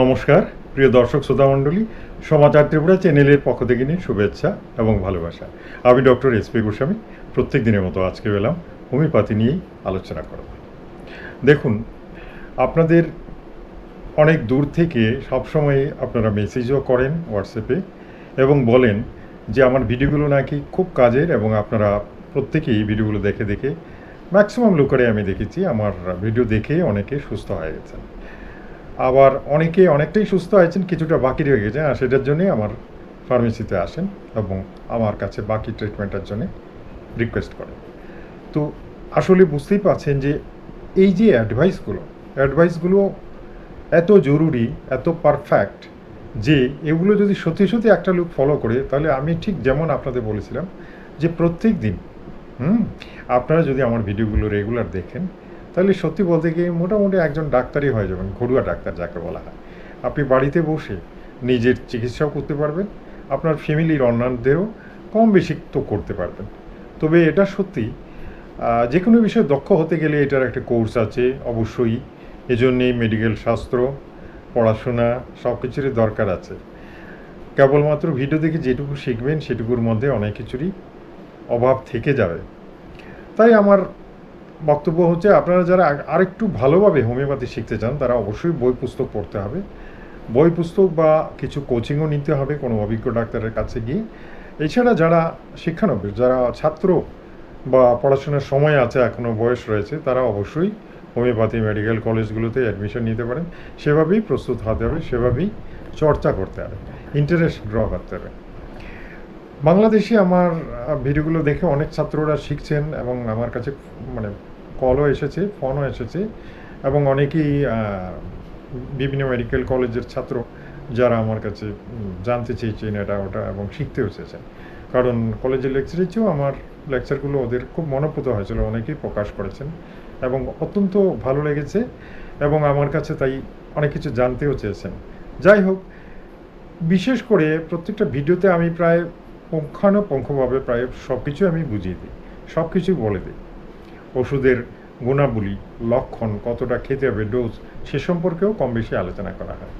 নমস্কার, প্রিয় দর্শক শ্রোতা মণ্ডলী, সমাচার ত্রিপুরা চ্যানেলের পক্ষ থেকে নিয়ে শুভেচ্ছা এবং ভালোবাসা। আমি ডক্টর এস পি গোস্বামী প্রত্যেক দিনের মতো আজকে এলাম, হোমিওপ্যাথি নিয়েই আলোচনা করব। দেখুন, আপনাদের অনেক দূর থেকে সবসময় আপনারা মেসেজও করেন হোয়াটসঅ্যাপে এবং বলেন যে আমার ভিডিওগুলো নাকি খুব কাজের এবং আপনারা প্রত্যেকেই ভিডিওগুলো দেখে দেখে ম্যাক্সিমাম লোকেরাই আমি দেখেছি, আমার ভিডিও দেখে অনেকে সুস্থ হয়ে গেছেন। আবার অনেকে অনেকটাই সুস্থ হয়েছেন কিছুটা বাকি রয়ে গেছে আর সেটার জন্যই আমার ফার্মেসিতে আসেন এবং আমার কাছে বাকি ট্রিটমেন্টের জন্য রিকোয়েস্ট করেন। তো আসলে বুঝতেই পারছেন যে এই যে অ্যাডভাইসগুলো অ্যাডভাইসগুলো এত জরুরি, এত পারফেক্ট যে এগুলো যদি সত্যি সত্যি একটা লোক ফলো করে, তাহলে আমি ঠিক যেমন আপনাদের বলেছিলাম যে প্রত্যেক দিন হুম, আপনারা যদি আমার ভিডিওগুলো রেগুলার দেখেন তাহলে সত্যি বলতে গিয়ে মোটামুটি একজন ডাক্তারই হয়ে যাবেন, ঘরুয়া ডাক্তার যাকে বলা হয়। আপনি বাড়িতে বসে নিজের চিকিৎসাও করতে পারবেন, আপনার ফ্যামিলির অন্যান্যদেরও কম বেশি তো করতে পারবেন। তবে এটা সত্যি যে কোনো বিষয়ে দক্ষ হতে গেলে এটার একটা কোর্স আছে, অবশ্যই। এজন্যেই মেডিকেল শাস্ত্র, পড়াশোনা সব কিছুরই দরকার আছে। কেবলমাত্র ভিডিও দেখে যেটুকু শিখবেন, সেটুকুর মধ্যে অনেক কিছুরই অভাব থেকে যাবে। তাই আমার বক্তব্য হচ্ছে, আপনারা যারা আরেকটু ভালোভাবে হোমিওপ্যাথি শিখতে চান, তারা অবশ্যই বই পুস্তক পড়তে হবে। বই পুস্তক বা কিছু কোচিংও নিতে হবে কোনো অভিজ্ঞ ডাক্তারের কাছে গিয়ে। এছাড়া যারা শিক্ষানবিশ, যারা ছাত্র বা পড়াশোনার সময় আছে এখনও বয়স রয়েছে, তারা অবশ্যই হোমিওপ্যাথি মেডিকেল কলেজগুলোতে অ্যাডমিশন নিতে পারেন। সেভাবেই প্রস্তুত হতে হবে, সেভাবেই চর্চা করতে হবে ইন্টারেস্ট ড্র করতে হবে। বাংলাদেশে আমার ভিডিওগুলো দেখে অনেক ছাত্ররা শিখছেন এবং আমার কাছে মানে কলও এসেছে ফোনও এসেছে এবং অনেকেই বিভিন্ন মেডিকেল কলেজের ছাত্র যারা আমার কাছে জানতে চেয়েছেন এটা, ওটা এবং শিখতেও চেয়েছেন। কারণ কলেজের লেকচারের চেয়েও আমার লেকচারগুলো ওদের খুব মনোপুত হয়েছিল, অনেকেই প্রকাশ করেছেন এবং অত্যন্ত ভালো লেগেছে এবং আমার কাছে তাই অনেক কিছু জানতেও চেয়েছেন। যাই হোক, বিশেষ করে প্রত্যেকটা ভিডিওতে আমি প্রায় পুঙ্খানুপুঙ্খভাবে প্রায় সব কিছু আমি বুঝিয়ে দিই সব কিছুই বলে দিই। ওষুধের গুণাবলী, লক্ষণ কতটা খেতে হবে ডোজ সে সম্পর্কেও কম বেশি আলোচনা করা হয়।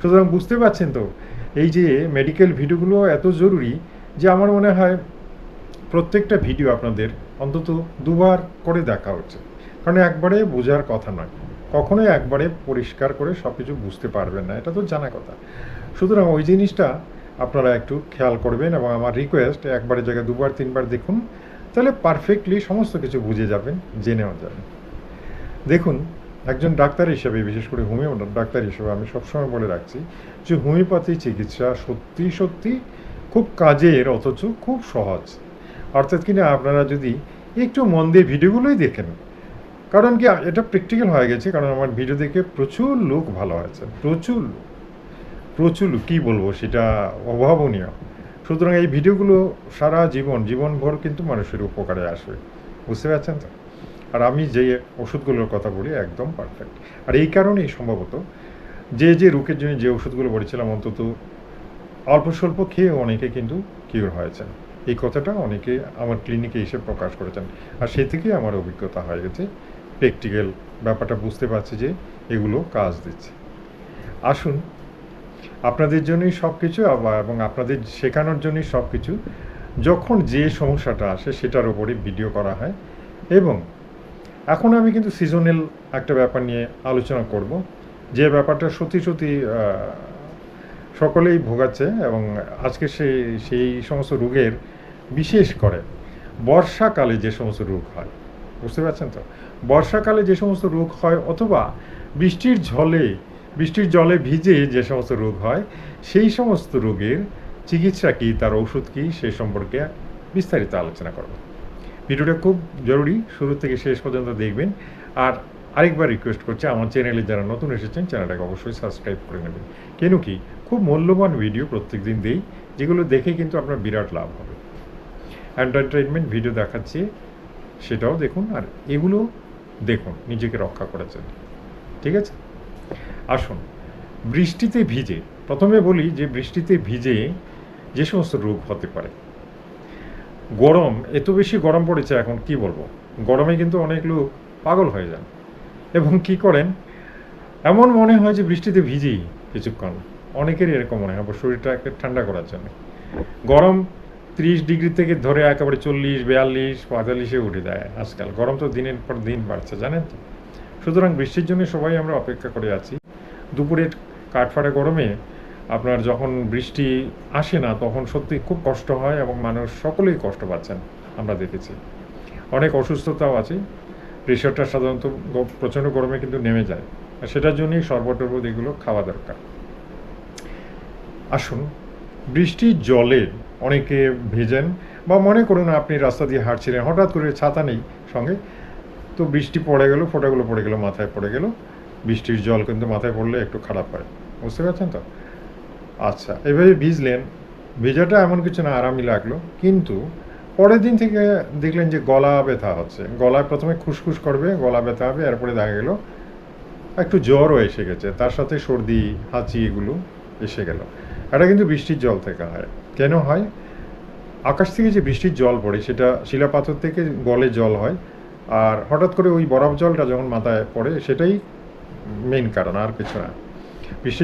সুতরাং বুঝতে পারছেন তো, এই যে মেডিকেল ভিডিওগুলো এত জরুরি যে আমার মনে হয় প্রত্যেকটা ভিডিও আপনাদের অন্তত দুবার করে দেখা উচিত। কারণ একবারে বোঝার কথা নয়, কখনোই একবারে পরিষ্কার করে সব কিছু বুঝতে পারবেন না, এটা তো জানা কথা। সুতরাং ওই জিনিসটা আপনারা একটু খেয়াল করবেন এবং আমার রিকোয়েস্ট একবারের জায়গায় দুবার, তিনবার দেখুন। তাহলে পারফেক্টলি সমস্ত কিছু বুঝে যাবেন, জেনেও যাবেন। দেখুন, একজন ডাক্তার হিসেবে, বিশেষ করে হোমিও ডাক্তার হিসেবে আমি সবসময় বলে রাখছি যে হোমিওপ্যাথি চিকিৎসা সত্যি সত্যি খুব কাজের, অথচ খুব সহজ। অর্থাৎ কিনা আপনারা যদি একটু মন দিয়ে ভিডিওগুলোই দেখেন, কারণ কি, এটা প্র্যাকটিক্যাল হয়ে গেছে, কারণ আমার ভিডিও দেখে প্রচুর লোক ভালো হয়েছে প্রচুর প্রচুর কী বলব, সেটা অভাবনীয়। সুতরাং এই ভিডিওগুলো সারা জীবন, জীবনভর কিন্তু মানুষের উপকারে আসবে। বুঝতে পারছেন তো? আর আমি যে ওষুধগুলোর কথা বলি, একদম পারফেক্ট আর এই কারণেই সম্ভবত যে যে রোগের জন্য যে ওষুধগুলো বলেছিলাম, অন্তত অল্প স্বল্প খেয়ে অনেকে কিন্তু কিওর হয়েছেন। এই কথাটা অনেকে আমার ক্লিনিকে এসে প্রকাশ করেছেন। আর সে থেকেই আমার অভিজ্ঞতা হয়ে গেছে। প্র্যাকটিক্যাল ব্যাপারটা বুঝতে পারছি যে এগুলো কাজ দিচ্ছে। আসুন আপনাদের জন্যই সব কিছু এবং আপনাদের শেখানোর জন্যই সব কিছু যখন যে সমস্যাটা আসে সেটার উপরে ভিডিও করা হয় এবং এখন আমি কিন্তু সিজনাল একটা ব্যাপার নিয়ে আলোচনা করব। যে ব্যাপারটা সত্যি সত্যি সকলেই ভোগাচ্ছে এবং আজকে সেই সেই সমস্ত রোগের বিশেষ করে বর্ষাকালে যে সমস্ত রোগ হয়, বুঝতে পারছেন তো? বর্ষাকালে যে সমস্ত রোগ হয় অথবা বৃষ্টির ঝলে বৃষ্টির জলে ভিজে যে সমস্ত রোগ হয়, সেই সমস্ত রোগের চিকিৎসা কী, তার ওষুধ কী, সে সম্পর্কে বিস্তারিত আলোচনা করব। ভিডিওটা খুব জরুরি, শুরু থেকে শেষ পর্যন্ত দেখবেন। আর আরেকবার রিকোয়েস্ট করছি, আমার চ্যানেলে যারা নতুন এসেছেন চ্যানেলটাকে অবশ্যই সাবস্ক্রাইব করে নেবেন। কেন কি, খুব মূল্যবান ভিডিও প্রত্যেক দিন দিই, যেগুলো দেখে কিন্তু আপনার বিরাট লাভ হবে। এন্টারটেনমেন্ট ভিডিও দেখাচ্ছি, সেটাও দেখুন, আর এগুলো দেখুন, নিজেকে রক্ষা করেছেন ঠিক আছে? আসুন। বৃষ্টিতে ভিজে, প্রথমে বলি যে বৃষ্টিতে ভিজে যে সমস্ত রোগ হতে পারে। গরম, এত বেশি গরম পড়েছে এখন কি বলব? গরমে কিন্তু অনেক লোক পাগল হয়ে যান। এবং কি করেন? এমন মনে হয় যে বৃষ্টিতে ভিজি কিছুক্ষণ। অনেকেরই এরকম মনে হয় শরীরটাকে ঠান্ডা করার জন্য। গরম ত্রিশ ডিগ্রি থেকে ধরে একেবারে চল্লিশ, বিয়াল্লিশ, পঁয়তাল্লিশে উঠে দেয় আজকাল। গরম তো দিনের পর দিন বাড়ছে, জানেন তো? সুতরাং বৃষ্টির জন্য সবাই আমরা অপেক্ষা করে আছি। দুপুরের কাঠফাটা গরমে আপনার যখন বৃষ্টি আসে না, তখন সত্যি খুব কষ্ট হয় এবং মানুষ সকলেই কষ্ট পাচ্ছেন, আমরা দেখেছি। অনেক অসুস্থতাও আছে। প্রেশারটা সাধারণত প্রচণ্ড গরমে কিন্তু নেমে যায়। আর সেটার জন্যই শরবত টরবত এগুলো খাওয়া দরকার। আসুন, বৃষ্টি জলে অনেকে ভেজেন বা মনে করুন আপনি রাস্তা দিয়ে হাঁটছিলেন, হঠাৎ করে ছাতা নেই সঙ্গে, তো বৃষ্টি পড়ে গেল, ফোঁটাগুলো পড়ে গেল, মাথায় পড়ে গেল। বৃষ্টির জল কিন্তু মাথায় পড়লে একটু খারাপ হয়। বুঝতে পারছেন তো? আচ্ছা এভাবে ভিজলেন, ভেজাটা এমন কিছু না, আরামই লাগল। কিন্তু পরের দিন থেকে দেখলেন যে গলা ব্যথা হচ্ছে। গলায় প্রথমে খুসখুস করবে, গলা ব্যথা হবে, এরপরে দেখা গেল একটু জ্বরও এসে গেছে। তার সাথে সর্দি, হাঁচি এগুলো এসে গেল। এটা কিন্তু বৃষ্টির জল থেকে হয়। কেন হয়? আকাশ থেকে যে বৃষ্টির জল পড়ে, সেটা শিলাপাথর থেকে গলে জল হয়। আর হঠাৎ করে ওই বরফ জলটা যখন মাথায় পড়ে, সেটাই মেইন কারণ, আর কিছু না।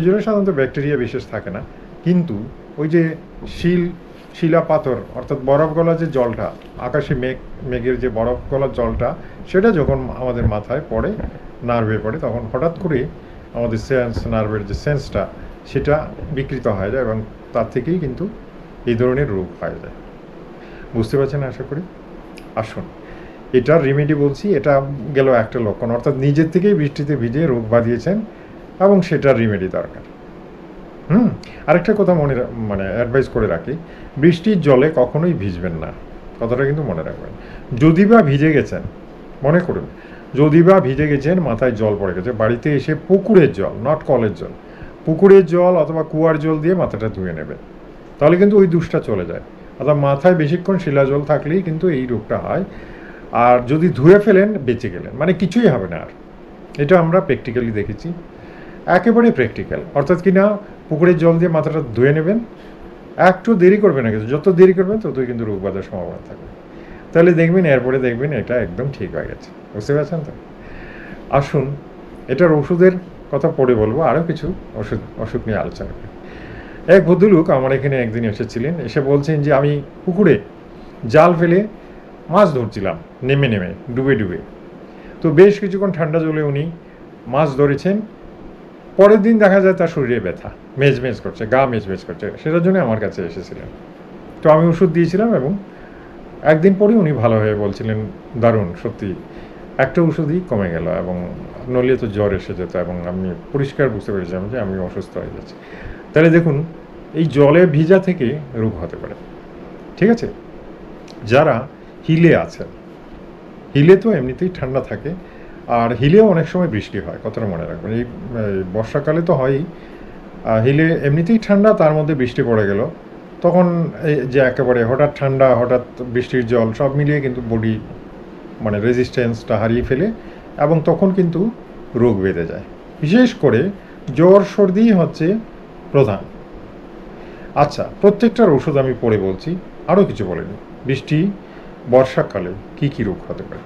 জলে সাধারণত ব্যাকটেরিয়া বিশেষ থাকে না। কিন্তু ওই যে শিল, শিলা পাথর, অর্থাৎ বরফ গলা যে জলটা, আকাশে মেঘ, মেঘের যে বরফ গলার জলটা, সেটা যখন আমাদের মাথায় পড়ে নার্ভে পড়ে, তখন হঠাৎ করে আমাদের সেন্স নার্ভের যে সেন্সটা সেটা বিকৃত হয়ে যায় এবং তার থেকেই কিন্তু এই ধরনের রোগ হয়ে যায়। বুঝতে পারছেন আশা করি? আসুন। এটার রেমেডি বলছি, এটা গেল একটা লক্ষণ। অর্থাৎ নিজের থেকেই বৃষ্টিতে ভিজে রোগ বাঁধিয়েছেন এবং সেটার রেমেডি দরকার। হুম? আরেকটা কথা মনে মানে অ্যাডভাইস করে রাখি, বৃষ্টির জলে কখনোই ভিজবেন না। কথাটা কিন্তু মনে রাখবেন। যদি বা ভিজে গেছেন, মনে করুন, যদি বা ভিজে গেছেন, মাথায় জল পড়ে গেছে, বাড়িতে এসে পুকুরের জল নট কলের জল, পুকুরের জল অথবা কুয়ার জল দিয়ে মাথাটা ধুয়ে নেবেন। তাহলে কিন্তু ওই দুষটা চলে যায়। অর্থাৎ মাথায় বেশিক্ষণ শিলা জল থাকলেই কিন্তু এই রোগটা হয়। আর যদি ধুয়ে ফেলেন, বেঁচে গেলেন। মানে কিছুই হবে না আর। এটা আমরা প্র্যাকটিক্যালি দেখেছি। একেবারে প্র্যাকটিক্যাল অর্থাৎ কি না পুকুরের জল দিয়ে মাথাটা ধুয়ে নেবেন। একটু দেরি করবেন না কিন্তু। যত দেরি করবেন, ততই কিন্তু রোগ বাঁধার সম্ভাবনা থাকবে। তাহলে দেখবেন, এরপরে দেখবেন এটা একদম ঠিক হয়ে গেছে। বুঝতে পারছেন তো? আসুন, এটার ওষুধের কথা পরে বলব। আরও কিছু ওষুধ অসুখ নিয়ে আলোচনা করি। এক ভদ্রলোক আমার এখানে একদিন এসেছিলেন। এসে বলছেন যে, আমি পুকুরে জাল ফেলে মাছ ধরছিলাম, নেমে নেমে, ডুবে ডুবে। তো বেশ কিছুক্ষণ ঠান্ডা জলে উনি মাছ ধরেছেন। পরের দিন দেখা যায় তার শরীরে ব্যথা মেজমেজ করছে, গা মেজমেজ করছে, সেটার জন্য আমার কাছে এসেছিলেন। তো আমি ওষুধ দিয়েছিলাম এবং একদিন পরেই উনি ভালো হয়ে বলছিলেন, দারুণ, সত্যি, একটা ওষুধই কমে গেল এবং নইলে তো জ্বর এসে যেত এবং আমি পরিষ্কার বুঝতে পেরেছিলাম যে আমি অসুস্থ হয়ে যাচ্ছি। তাহলে দেখুন, এই জলে ভিজা থেকে রোগ হতে পারে, ঠিক আছে? যারা হিলে আছেন হিলে তো এমনিতেই ঠান্ডা থাকে। আর হিলেও অনেক সময় বৃষ্টি হয় কতটা মনে রাখবেন। এই বর্ষাকালে তো হয়ই। হিলে এমনিতেই ঠান্ডা, তার মধ্যে বৃষ্টি পড়ে গেল। তখন এই যে একেবারে হঠাৎ ঠান্ডা, হঠাৎ বৃষ্টির জল, সব মিলিয়ে কিন্তু বডি মানে রেজিস্ট্যান্সটা হারিয়ে ফেলে এবং তখন কিন্তু রোগ বেঁধে যায়। বিশেষ করে জ্বর, সর্দি হচ্ছে প্রধান। আচ্ছা প্রত্যেকটার ওষুধ আমি পরে বলছি, আরও কিছু বলেনি বৃষ্টি বর্ষাকালে কি কি রোগ হতে পারে?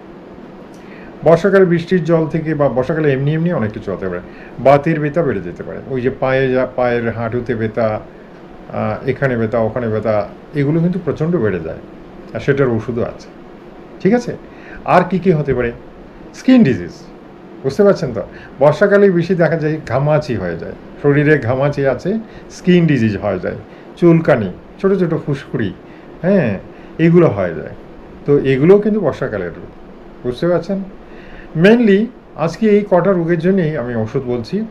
বর্ষাকালে বৃষ্টির জল থেকে বা বর্ষাকালে এমনি এমনি অনেক কিছু হতে পারে। বাতের ব্যথা বেড়ে যেতে পারে। ওই যে পায়ে যা, পায়ের হাঁটুতে ব্যথা এখানে ব্যথা ওখানে ব্যথা এগুলো কিন্তু প্রচণ্ড বেড়ে যায়। আর সেটার ওষুধও আছে। ঠিক আছে? আর কি কি হতে পারে? Skin disease. বুঝতে পারছেন তো? বর্ষাকালে বেশি দেখা যায় ঘামাচি হয়ে যায়। শরীরে ঘামাচি আছে, স্কিন ডিজিজ হয়ে যায়। চুলকানি, ছোট ছোট ফুসকুড়ি হ্যাঁ এগুলো হয়ে যায়। তো এগুলোও কিন্তু বর্ষাকালের রোগ। বুঝতে পারছেন? মেনলি আজকে এই কটা রোগের জন্যই আমি ওষুধ বলছি।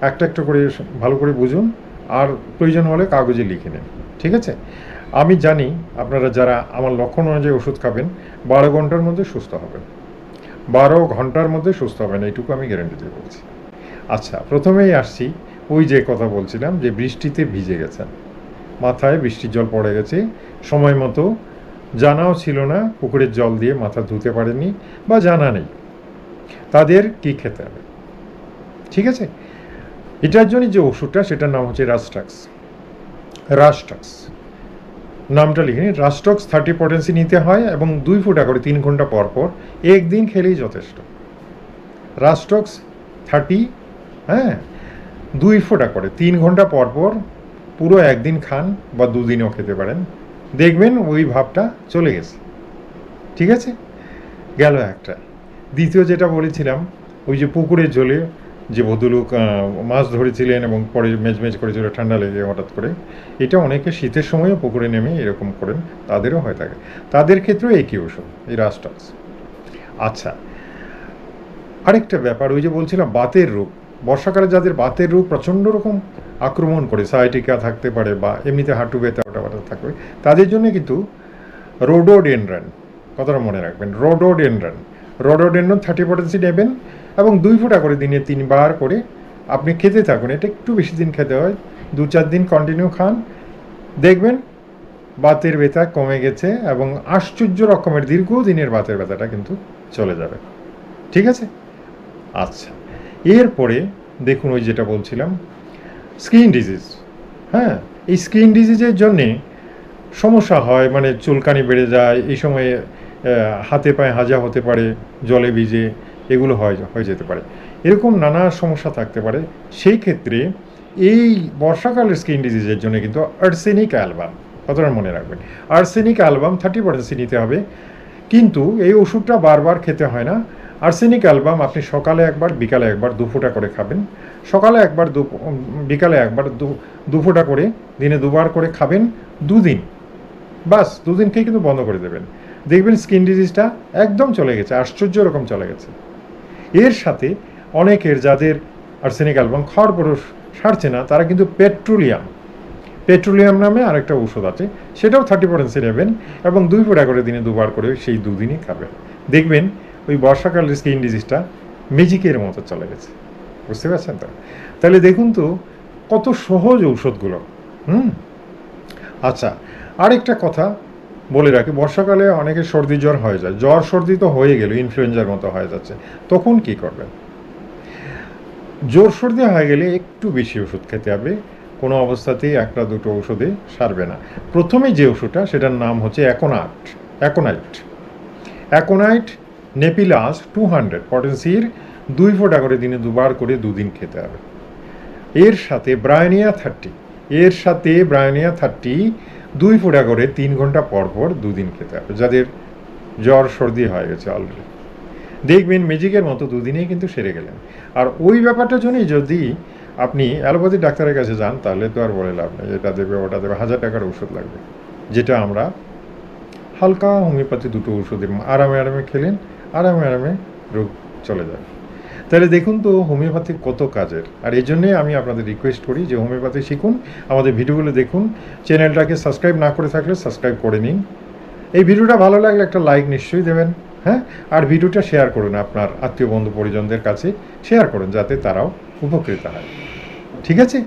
একটা একটা করে ভালো করে বুঝুন। আর প্রয়োজন হলে কাগজে লিখে নেন। ঠিক আছে? আমি জানি আপনারা যারা আমার লক্ষণ অনুযায়ী ওষুধ খাবেন, বারো ঘণ্টার মধ্যে সুস্থ হবেন। বারো ঘণ্টার মধ্যে সুস্থ হবেন, এইটুকু আমি গ্যারেন্টি দিয়ে বলছি। আচ্ছা প্রথমেই আসছি ওই যে কথা বলছিলাম যে বৃষ্টিতে ভিজে গেছেন। মাথায় বৃষ্টির জল পড়ে গেছে। সময় মতো জানাও ছিল না, পুকুরের জল দিয়ে মাথা ধুতে পারেনি বা জানা নেই। তাদের কি খেতে হবে? ঠিক আছে? এটার জন্য যে ওষুধটা, সেটার নাম হচ্ছে রাস্টাক্স রাস্টাক্স নামটা লিখে নিন। রাস্টক্স থার্টি পটেন্সি নিতে হয় এবং দুই ফুটা করে, তিন ঘণ্টা পর পর, একদিন খেলেই যথেষ্ট। রাস্টক্স থার্টি হ্যাঁ? দুই ফোঁটা করে, তিন ঘণ্টা পর পর, পুরো একদিন খান বা দুদিনও খেতে পারেন। দেখবেন ওই ভাবটা চলে গেছে। ঠিক আছে? গেল একটা। দ্বিতীয় যেটা বলেছিলাম, ওই যে পুকুরের জলে যে ভদ্রলোক মাছ ধরেছিলেন এবং পরে মেজমেজ করেছিল ঠান্ডা লেগে হঠাৎ করে, এটা অনেকে শীতের সময়ও পুকুরে নেমে এরকম করেন, তাদেরও হয়ে থাকে। তাদের ক্ষেত্রেও একই ওষুধ এই রাস্টাক্স আচ্ছা আরেকটা ব্যাপার, ওই যে বলছিলাম, বাতের রোগ। বর্ষাকালে যাদের বাতের রোগ প্রচণ্ড রকম আক্রমণ করে, সাইটিকা থাকতে পারে বা এমনিতে হাঁটু ব্যথা ওটা থাকবে। তাদের জন্য কিন্তু রোডোডেনড্রান, কথাটা মনে রাখবেন, রোডোডেনড্রান। রোডোডেনড্রান থার্টি পটেন্সি নেবেন এবং দুই ফোঁটা করে দিনে তিনবার করে আপনি খেতে থাকুন। এটা একটু বেশি দিন খেতে হয়, দু চার দিন কন্টিনিউ খান। দেখবেন বাতের ব্যথা কমে গেছে এবং আশ্চর্য রকমের দীর্ঘদিনের বাতের ব্যথাটা কিন্তু চলে যাবে। ঠিক আছে? আচ্ছা এরপরে দেখুন ওই যেটা বলছিলাম স্কিন ডিজিজ। হ্যাঁ এই স্কিন ডিজিজের জন্যে সমস্যা হয় মানে চুলকানি বেড়ে যায়, এই সময়ে হাতে পায়ে হাজা হতে পারে, জলে ভিজে, এগুলো হয়, হয়ে যেতে পারে। এরকম নানা সমস্যা থাকতে পারে। সেই ক্ষেত্রে এই বর্ষাকালের স্কিন ডিজিজের জন্য কিন্তু আর্সেনিক অ্যালবাম কতটা মনে রাখবেন। আর্সেনিক অ্যালবাম থার্টি পার্সেন্ট নিতে হবে। কিন্তু এই ওষুধটা বারবার খেতে হয় না। আর্সেনিক অ্যালবাম আপনি সকালে একবার, বিকালে একবার, দু ফোঁটা করে খাবেন। সকালে একবার দু বিকালে একবার দু দু ফোঁটা করে, দিনে দুবার করে খাবেন, দুদিন। বাস দুদিন খেয়ে কিন্তু বন্ধ করে দেবেন। দেখবেন স্কিন ডিজিজটা একদম চলে গেছে, আশ্চর্য রকম চলে গেছে। এর সাথে অনেকের যাদের আর্সেনিক অ্যালবাম পরও সারছে না, তারা কিন্তু পেট্রোলিয়াম পেট্রোলিয়াম নামে আরেকটা ওষুধ আছে, সেটাও থার্টি পার্সেন্ট নেবেন এবং দুই ফোঁটা করে দিনে দুবার করে সেই দুদিনই খাবেন। দেখবেন ওই বর্ষাকালের স্কিন ডিজিজটা ম্যাজিকের মতো চলে গেছে। বুঝতে পারছেন তো? তাহলে দেখুন তো, কত সহজ ঔষধগুলো, হুম? আচ্ছা আরেকটা কথা বলে রাখি, বর্ষাকালে অনেকের সর্দি জ্বর হয়ে যায়। জ্বর, সর্দি তো হয়ে গেল ইনফ্লুয়েঞ্জার মতো হয়ে যাচ্ছে। তখন কি করবেন? জোর সর্দি হয়ে গেলে একটু বেশি ওষুধ খেতে হবে। কোনো অবস্থাতেই একটা দুটো ওষুধে সারবে না। প্রথমে যে ওষুধটা, সেটার নাম হচ্ছে aconite aconite. Aconite, napellus two hundred, পটেন্সির দুই ফোঁটা করে দিনে দুবার করে দুদিন খেতে হবে। এর সাথে ব্রায়নিয়া থার্টি, এর সাথে ব্রায়নিয়া থার্টি দুই ফোঁটা করে তিন ঘণ্টা পর পর দুদিন খেতে হবে। যাদের জ্বর, সর্দি হয়ে গেছে অলরেডি দেখবেন ম্যাজিকের মতো দুদিনেই কিন্তু সেরে গেলেন। আর ওই ব্যাপারটার জন্যই যদি আপনি অ্যালোপ্যাথি ডাক্তারের কাছে যান, তাহলে তো আর বলে লাভ নেই। এটা দেবে, ওটা দেবে, হাজার টাকার ওষুধ লাগবে। যেটা আমরা হালকা হোমিওপ্যাথি দুটো ওষুধের আরামে আরামে খেলেন, আরামে আরামে রোগ চলে যাবে তাহলে দেখুন তো হোমিওপ্যাথি কত কাজের। আর এই জন্যে আমি আপনাদের রিকোয়েস্ট করি যে হোমিওপ্যাথি শিখুন, আমাদের ভিডিওগুলো দেখুন। চ্যানেলটাকে সাবস্ক্রাইব না করে থাকলে সাবস্ক্রাইব করে নিন। এই ভিডিওটা ভালো লাগলে একটা লাইক নিশ্চয়ই দেবেন হ্যাঁ? আর ভিডিওটা শেয়ার করুন আপনার আত্মীয়, বন্ধু, পরিজনদের কাছে। শেয়ার করুন যাতে তারাও উপকৃত হয়। ঠিক আছে?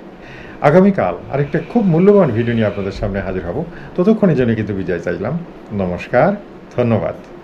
আগামীকাল আরেকটা খুব মূল্যবান ভিডিও নিয়ে আপনাদের সামনে হাজির হব। ততক্ষণের জন্য কিন্তু বিজয় চাইলাম। নমস্কার, ধন্যবাদ।